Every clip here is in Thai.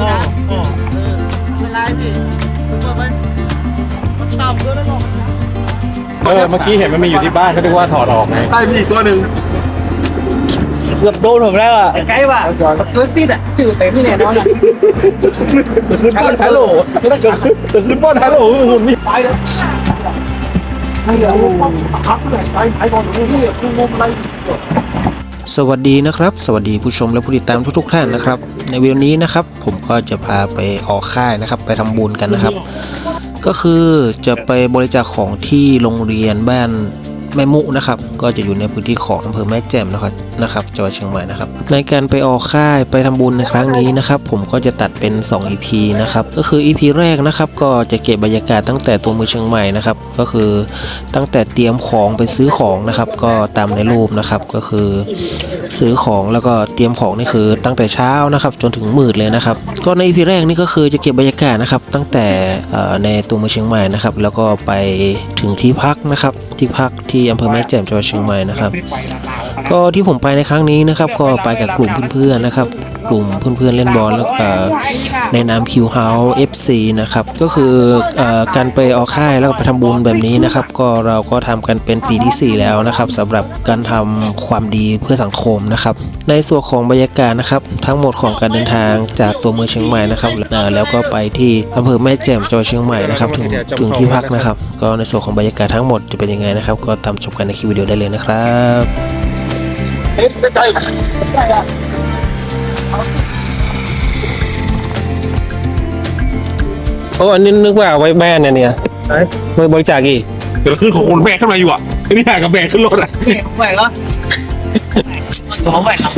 ด้วยนะเอออันตรายพี่รู้ป่ะไหมมันต่ำด้วยนะบอกเออเมื่อกี้เห็นมันมีอยู่ที่บ้านเขาคิดว่าถอดออกไงได้พี่ตัวหนึ่งเกือบโดนผมแล้วอะใกล้ว่ะรถติดอะจืดเต็มที่แน่นอนอะขึ้นบ้านฮัลโหลขึ้นบ้านฮัลโหลหุ่นมีไปแล้วให้เดี๋ยวพักไปไปไปก่อนเดี๋ยวพี่คืองมอะไรสวัสดีนะครับ สวัสดีผู้ชมและผู้ติดตามทุกๆท่านนะครับ ในวิดีโอนี้นะครับ ผมก็จะพาไปออกค่ายนะครับ ไปทำบุญกันนะครับ ก็คือจะไปบริจาคของที่โรงเรียนบ้าน แม่มุนะครับ ก็จะอยู่ในพื้นที่ของอำเภอแม่แจ่มนะครับนะครับจังหวัดเชียงใหม่นะครับ ในการไปออกค่ายไปทำบุญในครั้งนี้นะครับ ผมก็จะตัดเป็น 2 EP นะครับ ก็คือ EP แรกนะครับ ก็จะเก็บบรรยากาศตั้งแต่ตัวเมืองเชียงใหม่นะครับ ก็คือตั้งแต่เตรียมของไปซื้อของนะครับ ก็ตามในรูปนะครับ ก็คือ ซื้อของแล้วก็เตรียมของนี่คือตั้งแต่เช้านะครับ จนถึงมืดเลยนะครับ ก็ใน EP แรกนี่ก็คือจะเก็บบรรยากาศนะครับ ตั้งแต่ในตัวเมืองเชียงใหม่นะครับ แล้วก็ไปถึงที่พักนะครับ ที่พักที่อำเภอแม่แจ่มจังหวัดเชียงใหม่นะครับ ก็ที่ผมไปในครั้งนี้นะครับ ก็ไปกับกลุ่มเพื่อนๆนะครับ กลุ่มเพื่อนๆเล่นบอลแล้วก็ในนามคิวเฮาส์ FC นะครับ ก็คือการไปออกค่ายแล้วไปทำบุญแบบนี้นะครับ ก็เราก็ทำกันเป็นปีที่ 4 แล้วนะครับสำหรับการทำความดีเพื่อสังคมนะครับ ในส่วนของบรรยากาศนะครับ ทั้งหมดของการเดินทางจากตัวเมืองเชียงใหม่นะครับแล้วก็ไปที่อำเภอแม่แจ่มจังหวัดเชียงใหม่นะครับถึงถึงที่พักนะครับ ก็ในส่วนของบรรยากาศทั้งหมดจะเป็นยังไงนะครับ ก็ตามชมกันในคลิปวิดีโอได้เลยนะครับ โอ้อันนี้นึกว่าเอาไว้แบนเนี่ยเนี่ยไว้บริจาคอีกเดี๋ยวขึ้นของคนแบกขึ้นมาอยู่อะไอ้นี่หากับแบกขึ้นรถอะแหวกเหรอเขาแหวกครับ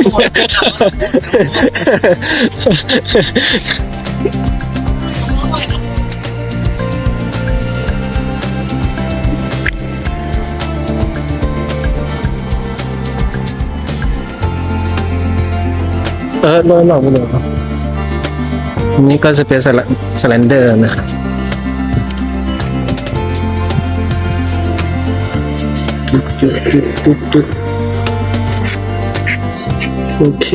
เออโดนหลอกไปเลยครับนี่ก็จะเป็นสแลนเดอร์นะครับจุดจุดจุดจุดจุดโอเค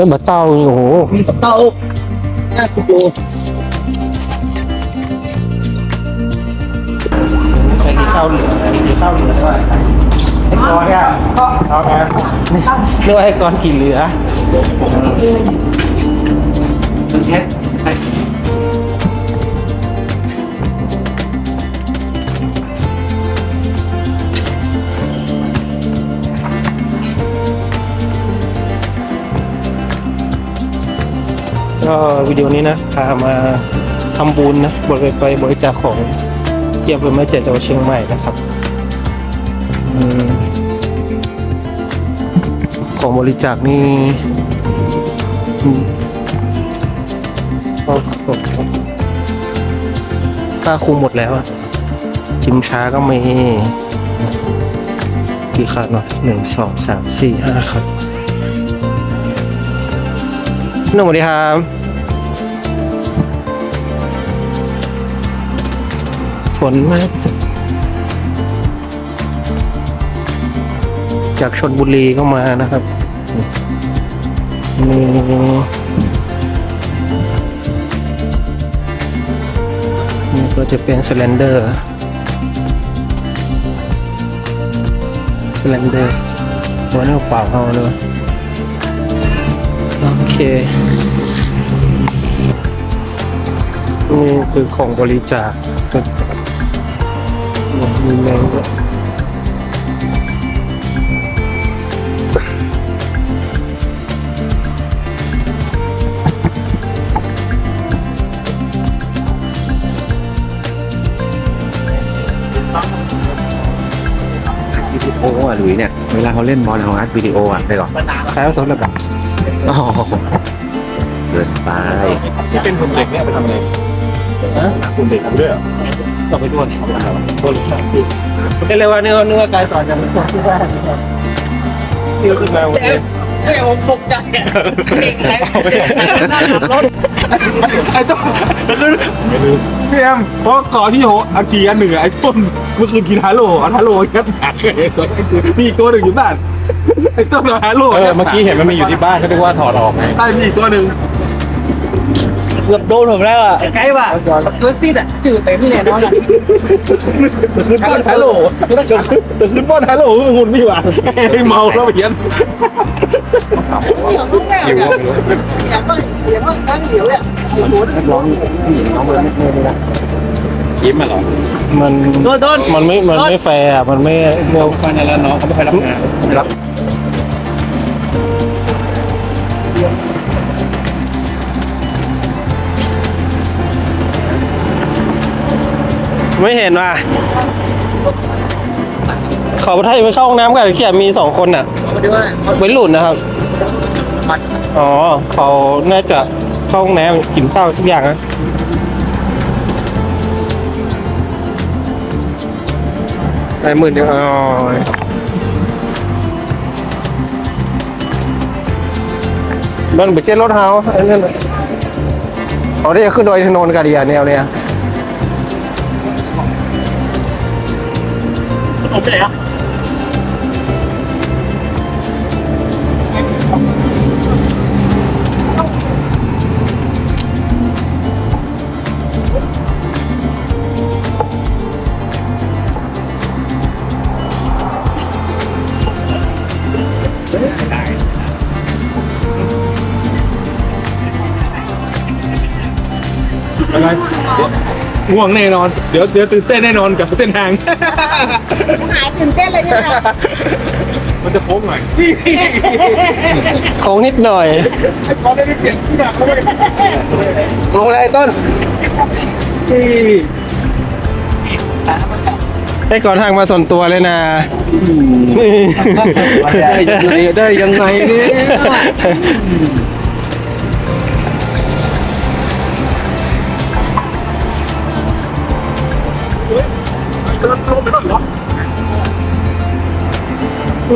ฮ้ยมาเต้านี่โอ้โหเต้าห้าสิบโลใส่ข้าวเหลืองอันนี้คือข้าวเหลืองด้วยไอ้กอนเนี่ยเอาไงเรียกว่าให้กรกี่เหลือมันแค่ ก็วิดีโอนี้นะพามาทำบุญนะบริไปบริจาคของเทียบเป็นแม่เจ็ดจังหวัดเชียงใหม่นะครับอของบริจาคนี่ก็ก็ค่าคุมหมดแล้วอะจิมช้าก็มีกี่คันเนาะหนึ่งสองสามสี่ห้าคันหนุ่มสวัสดีครับ ฝนมากจากชนบุรีก็มานะครับมีนี่ก็จะเป็นส l ลนเดอร์ส l ลนเดอร์ตัวนี้เปล่าเอาเลยโอเคนี่คือของบริจาค มีแมงด้วยวิดีโออะหลุยเนี่ย เวลาเขาเล่นบอลเขาอัดวิดีโออะได้ก่อนใช้ผสมระดับอ๋อเกินไปที่เป็นหุ่นเด็กเนี่ยไปทำไงฮะหุ่นเด็กทำด้วยเหรอ ก็ไปด้วยตัวไม่เรียกว่าเนื้อเนื้อกายสอนอย่างตัวที่ว่าเที่ยวขึ้นมาวันนี้ไม่ผมตกใจอะเด็กไหนนั่งขับรถไอ้ต้นคือพี่แอมเพราะก่อนที่โหอาชีอันหนึ่งอะไอ้ต้นเมื่อคืนกินฮาโลอันฮาโลยัดหนักเลยมีอีกตัวหนึ่งอยู่บ้านไอ้ต้นเอาฮาโลเออเมื่อกี้เห็นมันมีอยู่ที่บ้านเขาเรียกว่าถอดออกไงใต้มีอีกตัวหนึ่ง เกือบโดนผมแล้วอะไกลว่ะรถติดอะจืดเต็มที่แน่นอนอะขึ้นบ้านฮาโลขึ้นบ้านฮาโลหุ่นไม่หวานเมาแล้วไปเย็นอยู่ว่าไม่รู้อย่างว่าอย่างว่าตั้งเหลียวเนี่ยน้องน้องมันไม่ไม่ได้ยิ้มอะเหรอ มันโดนโดนมันไม่ มันไม่แฟร์อะมันไม่เร็วฟันแล้วน้องเขาไม่ค่อยรับงานรับ ไม่เห็นว่ะขอประทานไปเข้าห้องน้ำกันแค่มีสองคนน่ะมาดูว่าไว้หลุดนะครับ อ๋อเขาน่าจะเข้าห้องน้ำกินข้าวทุกอย่างนะไอหมื่นเดียวอ๋อมันไปเจ็ดรถเฮาไอ้นั่นน่ะเขาได้ขึ้นดอยถนนกันดีอะแนวเนี้ย ผมไปไหนอะอะไร ง่วงแน่นอน เดี๋ยวเดี๋ยวตื่นเต้นแน่นอนกับเส้นทาง หายตื่นเต้นเลยเนี่ยมันจะโค้งหน่อยโค้งนิดหน่อยไอ้คอได้ไม่เปลี่ยนที่แบบเขาไม่ได้ลงเลยต้นให้ก่อนทางมาส่วนตัวเลยนะนี่ ได้ยังไงได้ยังไงเนี่ย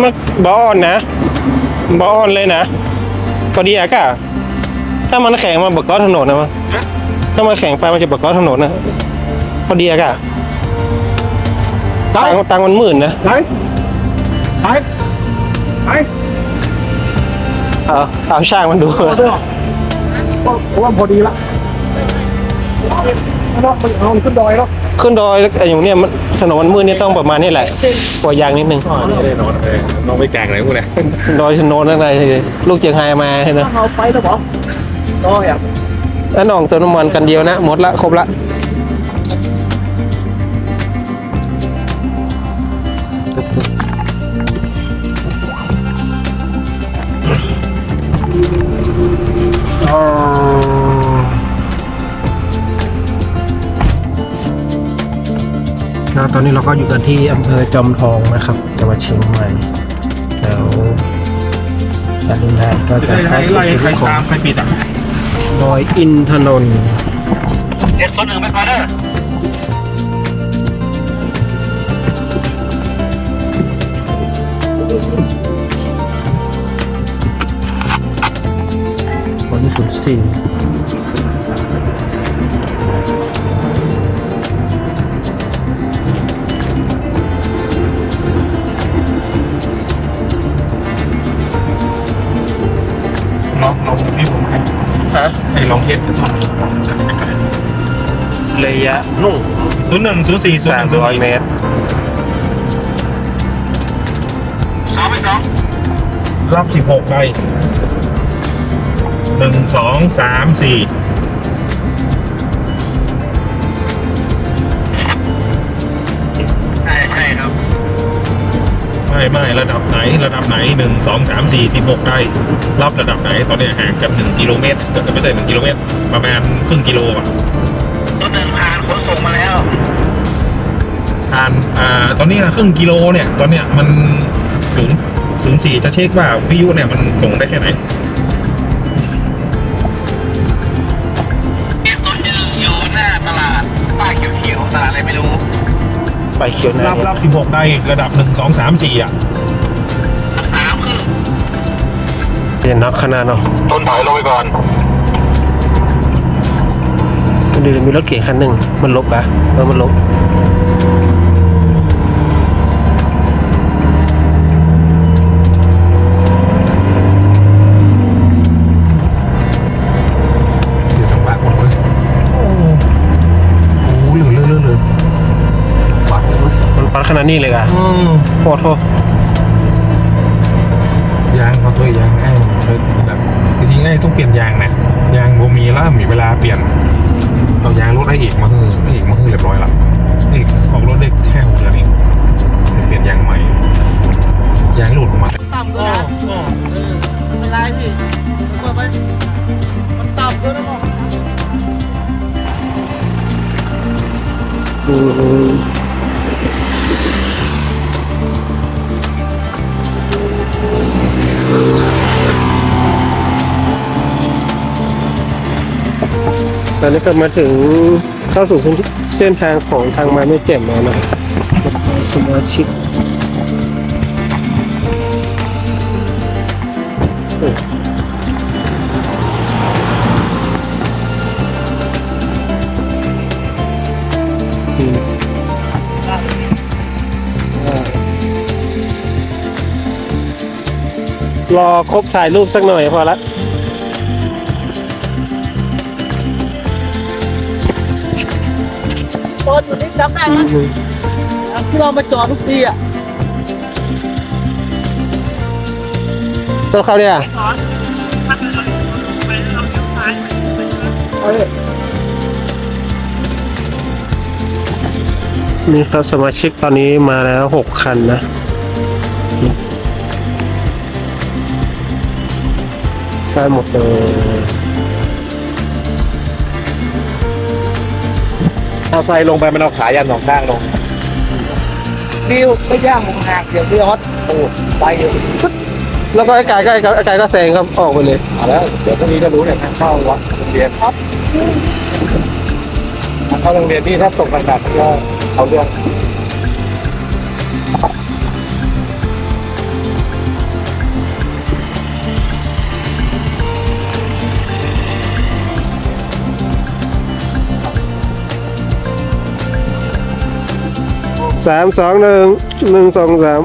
มันบออนนะบออนเลยนะพอดีอะกะถ้ามันแข็งมาบกก้อถนนนะมั้งถ้ามันแข็งไปมันจะบกก้อถนนนะพอดีอะกะตังค์ตังค์มันหมื่นนะไหนไหนไหนเอาเอาช่างมันดูเพราะว่าพอดีละเนาะมันเอาขึ้นดอยแล้ว ขึ้นดอยแล้วไอ้อย่างเนี้ยมันถนนมันมืดเนี่ยต้องประมาณนี้แหละกว่ายางนิดนึงนี่แน่นอนเลยน้องไปแกงไหนพวกเนี่ยดอยถนนอะไรลูกเจียงไฮ้มาให้นะเอาไปแล้วเหรอโอ้ยอะแล้วน้องเติมน้ำมันกันเดียวนะหมดละครบละ แล้วตอนนี้เราก็อยู่กันที่อำเภอจอมทองนะครับจังหวัดเชียงใหม่แล้วการเดินทางก็จะเข้าสู่พื้นที่ของใครปิดอะดอยอินทนนท์เด็ดคนหนึ่งไปก่อนเด้อวันสุดสี่ ลองลองที่ผมให้ฮะให้ลองเทสดูระยะนุ่งศูนย์หนึ่งศูนย์สี่ศูนย์สาหมนึ่งศูนย์ร้อยสี่เมตรสองไปสองรอบสิบหกใบหนึ่งสองสามสี่ ไม่ไม่ระดับไหนระดับไหนหนึ่งสองสามสี่สิบหกได้รับระดับไหนตอนนี้ห่างกันหนึ่งกิโลเมตรเกือบไม่ใช่หนึ่งกิโลเมตร ประมาณครึ่งกิโลอะรถเดินผ่านขนส่งมาแล้วผ่านอ่าตอนนี้ครึ่งกิโลเนี่ย ตอนเนี้ยมันศูนย์ศูนย์สี่จะเช็คว่าวิทยุเนี่ยมันส่งได้แค่ไหนรถอยู่หน้าตลาดป้ายเขียวๆตลาดอะไรไม่รู้ไฟเขียวหน้ารับรับสิบหกได้ระดับหนึ่งสองสามสี่อะเรียนนักขนาดเนาะต้นถอยลงไปก่อนดูมีรถเก๋งคันหนึ่งมันลบปะเออมันลบ นปัดขนาดนี้เลยอะอืมโคตรโทษยางเอาตัวยางไอ้แบบจริงๆไอ้ต้องเปลี่ยนยางนะยางโบมีแล้วมีเวลาเปลี่ยนเอายางรถไอ้เอกมาคือไอ้เอกมาคือเรียบร้อยละไอ้เอกออกรถได้แค่หกเดือนเองเปลี่ยนยางใหม่ยางหลุดออกมาต่ำก็นะเออไม่เป็นไรพี่ก็ไปมันต่ำก็นะบอก ตอนนี้ก็มาถึงเข้าสู่เส้นทางของทางมาไม่เจ็บแล้วนะสมาชิกเอออืมรอครบถ่ายรูปสักหน่อยพอละ อนอยู่นี่จำได้ไหมที่เรามาจอดทุกปีอะตัวเขาเนี่ยเออนี่ครับสมาชิกตอนนี้มาแล้วหกคันนะได้หมดเลย เอาไฟลงไปมันเอาขายันสองข้างลงดิวไม่ย่างมึงหากเดี๋ยวพี่ฮอตโอ้ไปเดี๋ยวแล้วก็ไอ้กายก็ไอ้กายไอ้กายก็แซงครับออกไปเลยมาแล้วเดี๋ยวพรุ่งนี้จะรู้เนี่ยทางเข้าวัดโรงเรียนครับทางเข้าโรงเรียนนี่ถ้าตกหนักๆก็เอาเรื่อง สามสองหนึ่งหนึ่งสองสาม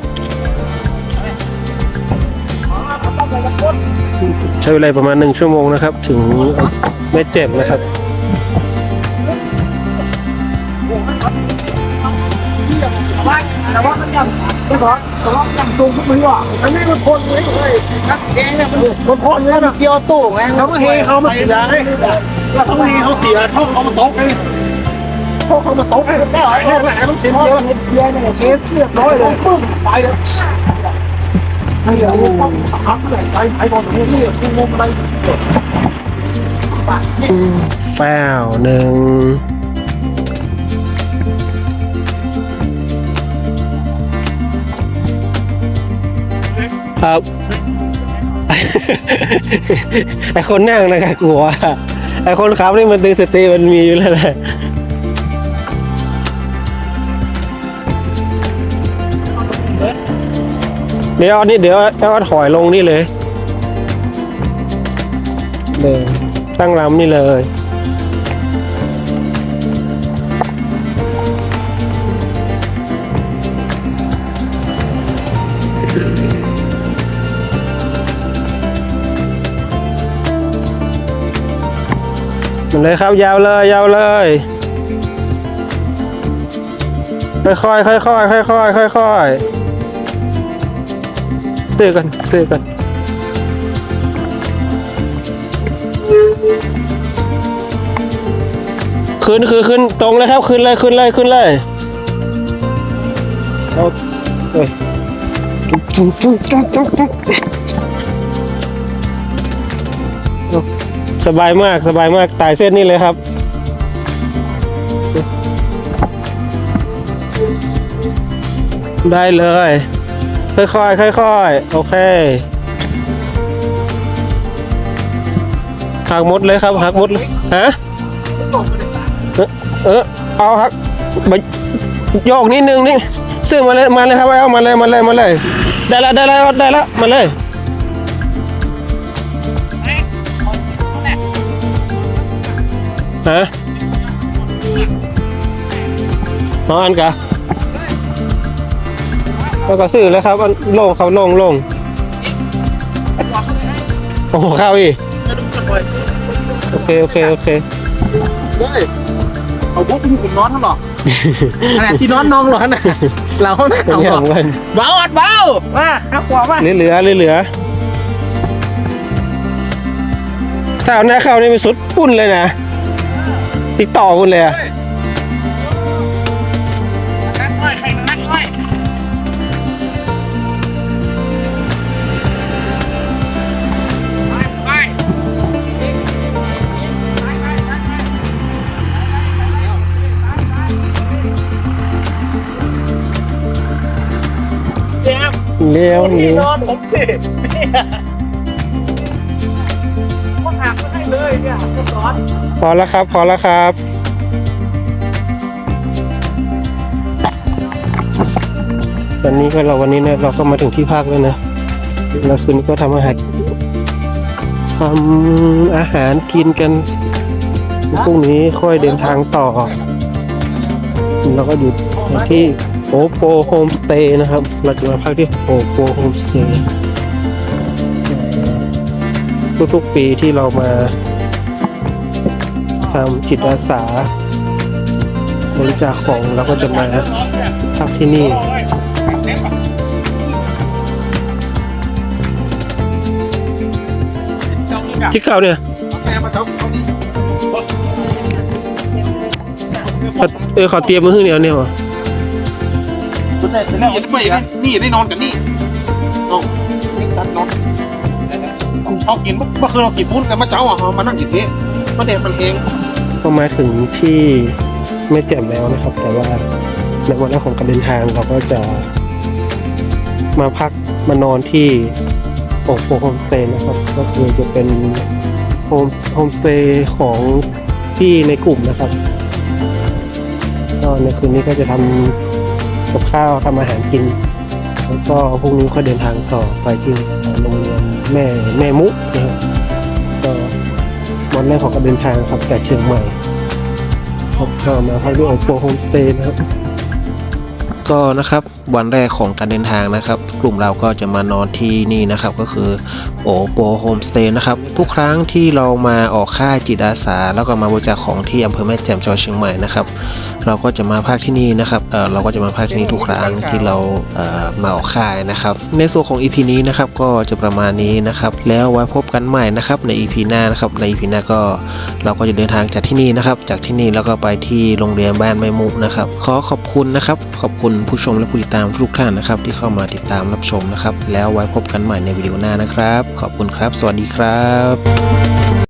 ใช้เวลาประมาณหนึ่งชั่วโมงนะครับ ถึงไม่เจ็บนะครับแต่ว่ามันยังไม่พอแต่ว่ายังตรงขึ้นไม่ว่าอันนี้มันคนเลยเฮ้ยนักแกเนี่ยมันมันคนเลยมันเกี่ยวตู้ไงเขาไม่เฮเขาไม่เสียไงเขาไม่เฮเขาเสียเขาเขามาตกไง เขาเขามาตกไงได้หรอเขาแหลมเสียเยอะเสียเนี่ยเชฟเรียบร้อยเลยปึ้งไปเลยไม่เหลือต้องหักเลยไปไปก่อนตรงนี้เรียบกูงงอะไรแป้วหนึ่งครับไอคนนั่งนะครับกลัวไอคนขับนี่มันตึงสติมันมีอยู่แล้วแหละ เดี๋ยวเอานี่เดี๋ยวเอาถอยลงนี่เลยเลยตั้งลำนี่เลย มันเลยครับยาวเลยยาวเลย ค่อยๆค่อยๆค่อยๆค่อยๆ ซื้อกันซื้อกันขึ้นคือขึ้นตรงเลยครับขึ้นเลยขึ้นเลยขึ้นเลยเอาเอ้ยจุ๊บจุ๊บจุ๊บจุ๊บจุ๊บจุ๊บสบายมากสบายมากตายเส้นนี่เลยครับได้เลย ค่อยๆค่อยๆโอเคหักมดเลยครับหักมดเลยฮะเออเออเอาหักบโยกนิดนึงนี่ซึ่งมาเลยมาเลยครับเอามาเลยมาเลยมาเลยได้ละได้ละได้ละมาเลยฮะนอนกะ แล้วก็ซื้อแล้วครับอันโล่งครับโล่งโล่งโอ้โหเข้าอีกโอเคโอเคโอเคเฮ้ยเอาพวกคุณผมนอนทั้งหรอขนาดที่นอนนองหรอน่ะเราไม่เป็นเอาอหรย่าองมันเบาอัดเบามาหักหัวมาเหลือเหลือเหลือถ้าเอาหน้าเข้านี่เป็นสุดปุ่นเลยนะติดต่อคุณเลยอะนักน้อยใครนัก เลี้ยวที่นอนผมสิเนี่ยมันหักไม่ได้เลยเนี่ยก็สอนพอแล้วครับ พอแล้วครับตอนนี้ก็เราวันนี้เนี่ยเราก็มาถึงที่พักแล้วนะเราคืนนี้ก็ทำอาหารทำอาหารกินกันพรุ่งนี้ค่อยเดินทางต่อ เราก็อยู่ที่ โอโปโฮมสเตย์นะครับ เราจะมาพักที่โอโปโฮมสเตย์ทุกๆปีที่เรามาทำจิตอาสา บริจาคของเราก็จะมาพักที่นี่ที่เก่าเนี่ยเออขอเตรียมมือหื้อเนี่ย นี่ยวะนี่ไม่นะนี่ได้นอนกันนี่เอานี่กันนอนเขากินเมื่อคืนเรากินพุ้นกันมาเจ้าอะมานั่งกินเทมาแดดมันเองก็มาถึงที่แม่แจ่มแล้วนะครับ แต่ว่าในวันแรกของการเดินทางเราก็จะมาพักมานอนที่โอโปโฮมสเตย์นะครับ ก็คือจะเป็นโฮมโฮมสเตย์ของที่ในกลุ่มนะครับก็ในคืนนี้ก็จะทำ กับข้าวทำอาหารกิน แล้วก็พรุ่งนี้ก็เดินทางต่อไปที่โรงเรียนแม่แม่มุกนะครับก็วันแรกของการเดินทางครับจากเชียงใหม่ครับก็มาพักที่โอโปโฮมสเตย์นะครับ ก็นะครับ วันแรกของการเดินทางนะครับ กลุ่มเราก็จะมานอนที่นี่นะครับ ก็คือโอโปโฮมสเตย์นะครับ ทุกครั้งที่เรามาออกค่ายจิตอาสา แล้วก็มาบริจาคของที่อำเภอแม่แจ่มจังหวัดเชียงใหม่นะครับ เราก็จะมาพักที่นี่นะครับเออเราก็จะมาพักที่นี่ทุกครั้งที่เราเออมาออกค่ายนะครับ ในส่วนของ EP นี้นะครับก็จะประมาณนี้นะครับ แล้วไว้พบกันใหม่นะครับใน EP หน้านะครับใน EP หน้าก็เราก็จะเดินทางจากที่นี่นะครับ จากที่นี่แล้วก็ไปที่โรงเรียนบ้านไม่มุกนะครับ ขอขอบคุณนะครับ ขอบคุณผู้ชมและผู้ติดตามามทุกท่านนะครับ ที่เข้ามาติดตามรับชมนะครับ แล้วไว้พบกันใหม่ในวิดีโอหน้านะครับ ขอบคุณครับ สวัสดีครับ